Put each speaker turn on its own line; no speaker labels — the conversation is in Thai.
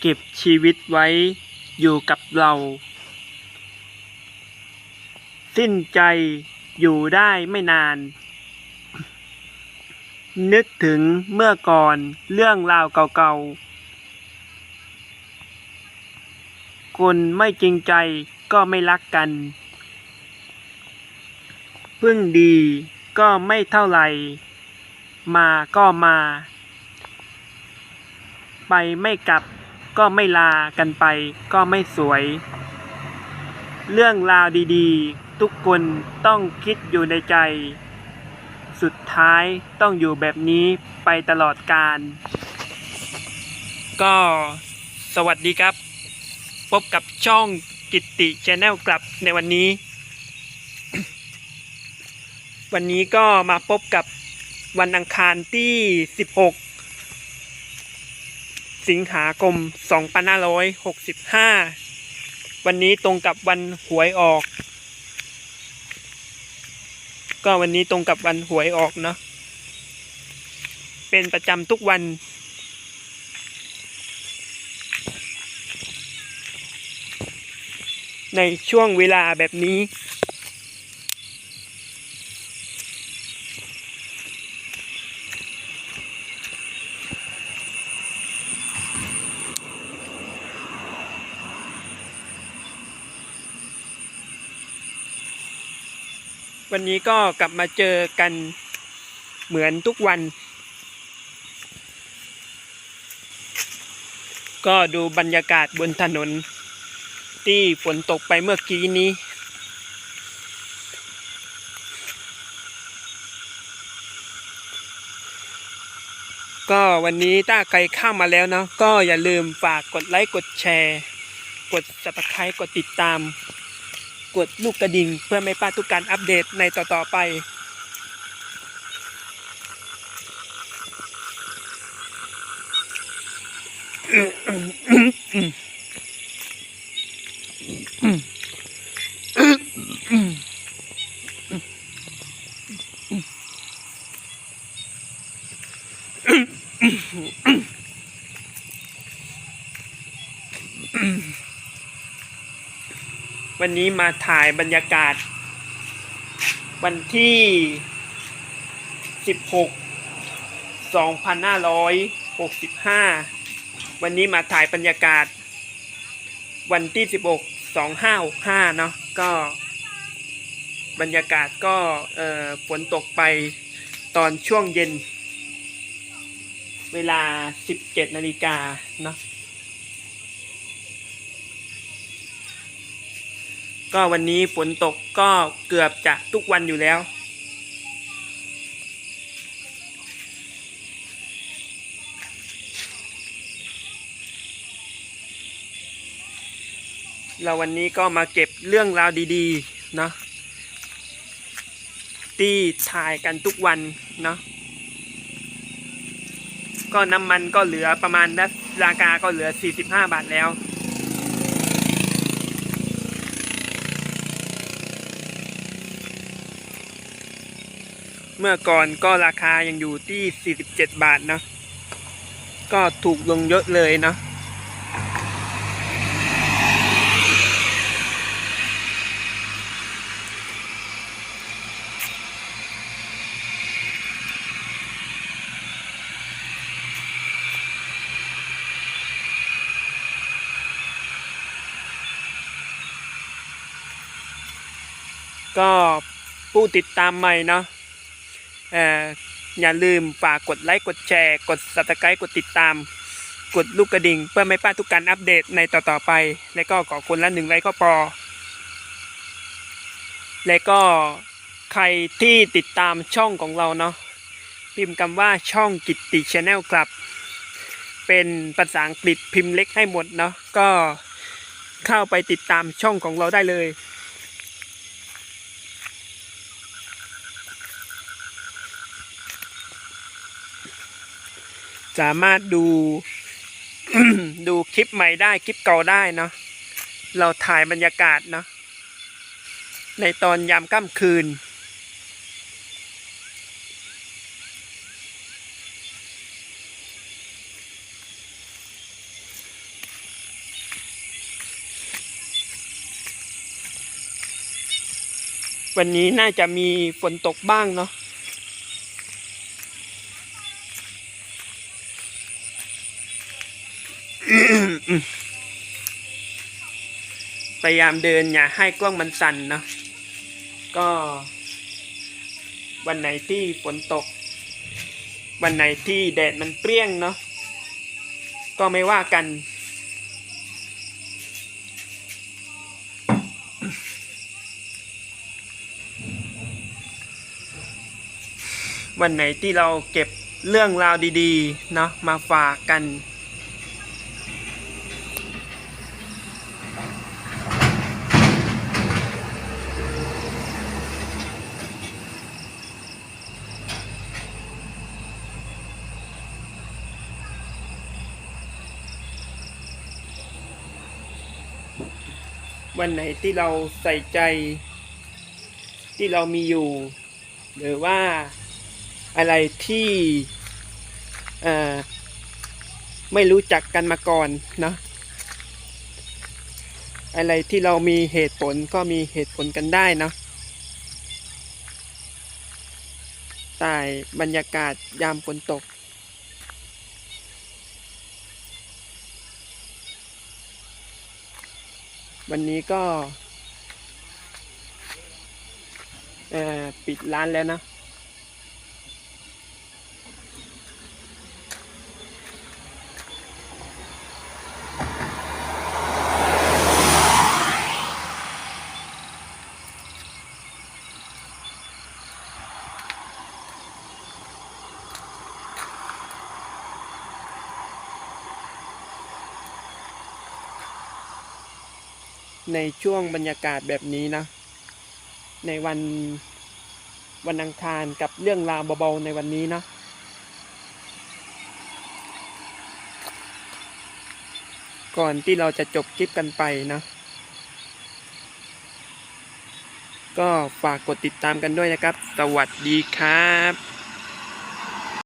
เก็บชีวิตไว้อยู่กับเรา สิ้นใจอยู่ได้ไม่นาน นึกถึงเมื่อก่อนเรื่องราวเก่าๆ คนไม่จริงใจก็ไม่รักกัน พึ่งดีก็ไม่เท่าไหร่ มาก็มา ไปไม่กลับ ก็ไม่ลากันไปก็ไม่สวย เรื่องราวดีๆ ทุกคนต้องคิดอยู่ในใจ สุดท้ายต้องอยู่แบบนี้ไปตลอดกาลก็สวัสดีครับ พบกับช่องกิตติชแนลกลับในวันนี้ วันนี้ก็มาพบกับวันอังคารที่ 16 สิงหาคม2565 วันนี้ตรงกับวันหวยออก ก็วันนี้ตรงกับวันหวยออกเนาะ เป็นประจำทุกวัน ในช่วงเวลาแบบนี้ วันนี้ก็กลับมาเจอกันเหมือนทุกวัน ก็ดูบรรยากาศบนถนน ที่ฝนตกไปเมื่อกี้นี้ ก็วันนี้ถ้าใครเข้ามาแล้วเนาะก็อย่าลืมฝากกดไลค์ กดแชร์ กด subscribe กดติดตาม กดลูกกระดิ่งเพื่อไม่พลาดทุกการอัปเดตในต่อๆไป วันนี้มาถ่ายบรรยากาศ วันที่ 16 2565 วันนี้มาถ่ายบรรยากาศ วันที่ 16 2565 เนาะก็ บรรยากาศก็เอ่อฝนตกไปตอนช่วงเย็น เวลา 17 นาฬิกาเนาะ ก็วันนี้ฝนตกก็เกือบจะทุกวันอยู่แล้ว เราวันนี้ก็มาเก็บเรื่องราวดีๆนะที่ถ่ายกันทุกวันเนาะก็น้ำมันก็เหลือประมาณนะราคาก็เหลือ 45 บาทแล้ว เมื่อก่อนก็ราคายังอยู่ที่ 47 บาทนะก็ถูกลงเยอะเลยเนาะก็ผู้ติดตามใหม่เนาะ อย่าลืมฝากกดไลค์กดแชร์ กด subscribe กดติดตาม กดลูกกระดิ่ง เพื่อไม่พลาดทุกการอัปเดตในต่อๆไป และก็ขอคนละหนึ่งไลค์ก็พอ และก็ใครที่ติดตามช่องของเราเนาะพิมพ์คำว่าช่องกิตติชาแนลครับ เป็นภาษาอังกฤษพิมพ์เล็กให้หมดเนาะก็เข้าไปติดตามช่องของเราได้เลย สามารถดู ดูคลิปใหม่ได้คลิปเก่าได้เนาะเราถ่ายบรรยากาศเนาะในตอนยามค่ำคืน วันนี้น่าจะมีฝนตกบ้างเนาะ พยายามเดินอย่าให้กล้องมันสั่นเนาะก็ วันไหนที่ฝนตก วันไหนที่แดดมันเปรี้ยงเนาะก็ไม่ว่ากัน วันไหนที่เราเก็บเรื่องราวดีๆเนาะมาฝากกัน วันไหนที่เราใส่ใจ ที่เรามีอยู่ หรือว่าอะไรที่ไม่รู้จักกันมาก่อนเนาะอะไรที่เรามีเหตุผลก็มีเหตุผลกันได้เนาะใต้บรรยากาศยามฝนตก วันนี้ก็ปิดร้านแล้วนะ ในช่วงบรรยากาศแบบนี้นะ ในวันวันอังคารกับเรื่องราวเบาๆในวันนี้นะก่อนที่เราจะจบคลิปกันไปนะ ก็ฝากกดติดตามกันด้วยนะครับ สวัสดีครับ